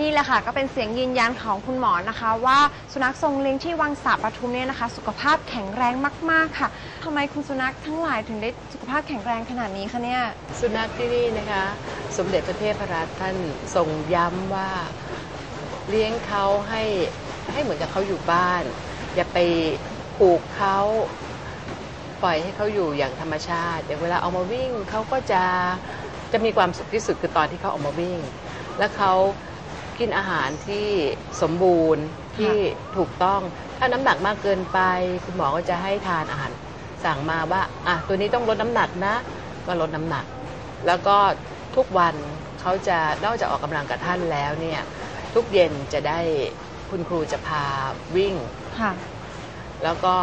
นี่แหละค่ะก็เป็นเสียงยืนยันของคุณหมอนะคะ ว่าสุนัขทรงเลี้ยงที่วังสาปทุมเนี่ยนะคะ สุขภาพแข็งแรงมาก ๆ ค่ะทำไมคุณสุนัขทั้งหลายถึงได้สุขภาพแข็งแรงขนาดนี้คะเนี่ยสุนัขที่นี่นะคะ สมเด็จพระเทพรัตน์ท่านทรงย้ำว่าเลี้ยงเขาให้ให้เหมือนกับเขาอยู่บ้าน อย่าไปผูกเขาปล่อยให้เขาอยู่อย่างธรรมชาติอย่างเวลาเอามาวิ่งเขาก็จะจะมีความสุขที่สุดคือตอนที่เขาออกมาวิ่ง และเขา กินอาหารที่สมบูรณ์ที่ถูกต้อง ถ้าน้ำหนักมากเกินไป คุณหมอก็จะให้ทานอาหารสั่งมาว่าอะตัวนี้ต้องลดน้ำหนักนะก็ลดน้ำหนัก แล้วก็ทุกวันเขาจะนอกจากออกกำลังกับท่านแล้วเนี่ยทุกเย็นจะได้คุณครูจะพาวิ่ง ค่ะ แล้วก็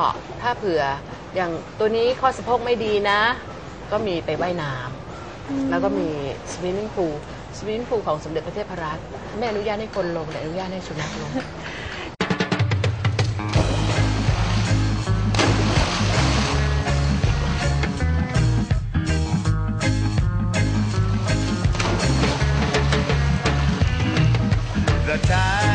ถ้าเผื่ออย่างตัวนี้ข้อสะโพกไม่ดีนะ ก็มีไปว่ายน้ำแล้วก็มีสวิมมิ่งพูล สวิมมิ่งพูลของสมเด็จพระเทพรัตน์ไม่อนุญาตให้คนลงแต่อนุญาตให้สุนัขลง The time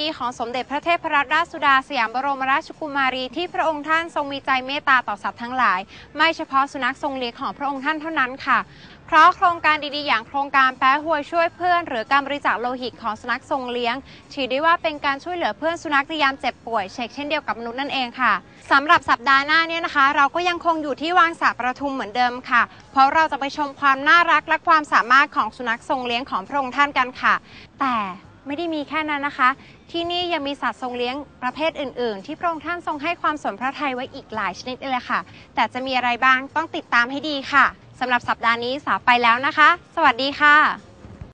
ดีๆ ของสมเด็จพระเทพรัตนราชสุดาสยามบรมราชกุมารีที่พระองค์ท่านทรงมีใจเมตตาต่อสัตว์ทั้งหลาย ไม่เฉพาะสุนัขทรงเลี้ยงของพระองค์ท่านเท่านั้นค่ะเพราะโครงการดีๆ อย่างโครงการแพ้หวยช่วยเพื่อน หรือการบริจาคโลหิตของสุนัขทรงเลี้ยง ถือได้ว่าเป็นการช่วยเหลือเพื่อนสุนัขในยามเจ็บป่วยเช็คเช่นเดียวกับมนุษย์นั่นเองค่ะสำหรับสัปดาห์หน้าเนี่ยนะคะ เราก็ยังคงอยู่ที่วางสาประทุมเหมือนเดิมค่ะ เพราะเราจะไปชมความน่ารักและความสามารถของสุนัขทรงเลี้ยงของพระองค์ท่านกันค่ะ แต่ ไม่ได้มีแค่นั้นนะคะ ที่นี่ยังมีสัตว์ทรงเลี้ยงประเภทอื่น ๆ ที่พระองค์ท่านทรงให้ความสนพระทัยไว้อีกหลายชนิดเลยค่ะ แต่จะมีอะไรบ้างต้องติดตามให้ดีค่ะสำหรับสัปดาห์นี้สาวไปแล้วนะคะ สวัสดีค่ะ